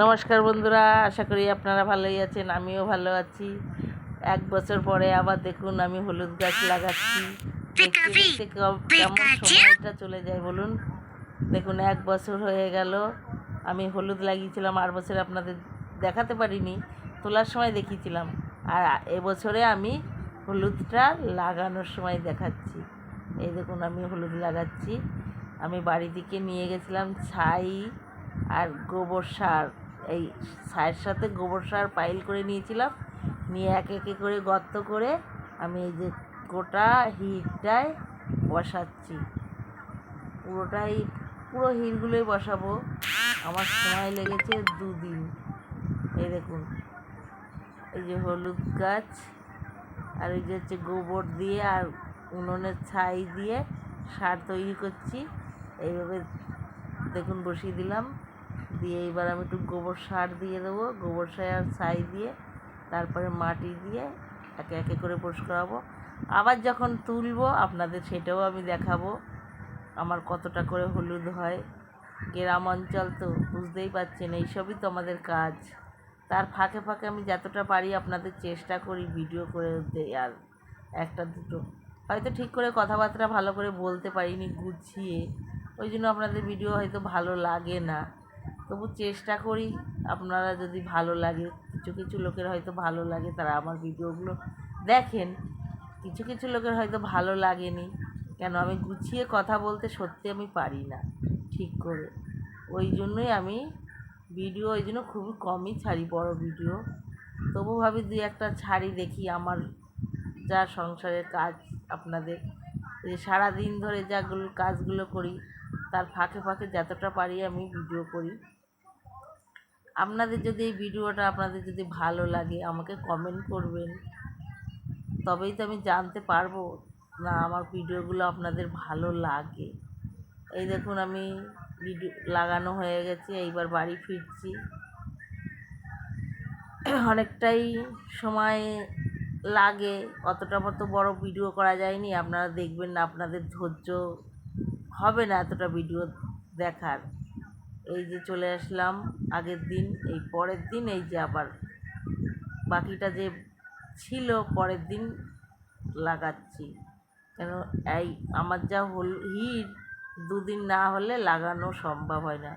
নমস্কার বন্ধুরা আশা করি আপনারা ভালোই আছেন আমিও ভালো আছি। এক বছর পরে আবার দেখুন আমি হলুদ গাছ লাগাচ্ছি। কেমন সময়টা চলে যায় বলুন। দেখুন এক বছর হয়ে গেল আমি হলুদ লাগিয়েছিলাম আর বছর আপনাদের দেখাতে পারিনি তোলার সময় দেখিয়েছিলাম। আর এবছরে আমি হলুদটা লাগানোর সময় দেখাচ্ছি। এই দেখুন আমি হলুদ লাগাচ্ছি। আমি বাড়ি থেকে নিয়ে গেছিলাম ছাই আর গোবর সার। এই সারের সাথে গোবর সার পাইল করে নিয়েছিলাম। নিয়ে এক একে করে গর্ত করে আমি এই যে গোটা হিটটায় বসাচ্ছি। পুরোটাই, পুরো হিরগুলোই বসাবো। আমার সময় লেগেছে দুদিন। এই দেখুন, এই যে হলুদ গাছ আর ওই যে হচ্ছে গোবর দিয়ে আর উনুনের ছাই দিয়ে সার তৈরি করছি। এইভাবে দেখুন বসিয়ে দিলাম। দিয়ে এবার আমি একটু গোবর সার দিয়ে দেবো। গোবর সার ছাই দিয়ে, তারপরে মাটি দিয়ে একে একে করে পোষ করাবো। আবার যখন তুলবো, আপনাদের সেটাও আমি দেখাবো। আমার কতটা করে হলুদ হয়। গ্রাম অঞ্চল তো, বুঝতেই পারছেন, এইসবই তো আমাদের কাজ। তার ফাঁকে ফাঁকে আমি যতটা পারি আপনাদের চেষ্টা করি ভিডিও করে দেই আর একটা দুটো। হয়তো ঠিক করে কথাবার্তা ভালো করে বলতে পারিনি, গুছিয়ে। ওই জন্য আপনাদের ভিডিও হয়তো ভালো লাগে না। তবু চেষ্টা করি আপনারা যদি ভালো লাগে, কিছু কিছু লোকের হয়তো ভালো লাগে, তারা আমার ভিডিওগুলো দেখেন। কিছু কিছু লোকের হয়তো ভালো লাগেনি। কেন? আমি গুছিয়ে কথা বলতে সত্যি আমি পারি না, ঠিক করে। ওই জন্যই আমি ভিডিও ওই জন্য খুবই কমই ছাড়ি, বড় ভিডিও। তবু ভাবি দুই একটা ছাড়ি দেখি আমার যা সংসারের কাজ আপনাদের। যে সারাদিন ধরে যাগুলো কাজগুলো করি তার ফাঁকে ফাঁকে যতটা পারি আমি ভিডিও করি। আপনাদের যদি এই ভিডিওটা আপনাদের যদি ভালো লাগে, আমাকে কমেন্ট করবেন। তবেই তো আমি জানতে পারব না আমার ভিডিওগুলো আপনাদের ভালো লাগে। এই দেখুন আমি ভিডিও লাগানো হয়ে গেছে, এইবার বাড়ি ফিরছি। অনেকটাই সময় লাগে, অতটা মতো বড় ভিডিও করা যায়নি। আপনারা দেখবেন না আপনাদের ধৈর্য হবে না এতটা ভিডিও দেখার। এই যে চলে আসলাম আগের দিন, এই পরের দিন, এই যে আবার বাকিটা যে ছিল পরের দিন লাগাচ্ছি। কেন, এই আমার যা হল হিট, দুদিন না হলে লাগানো সম্ভব হয় না।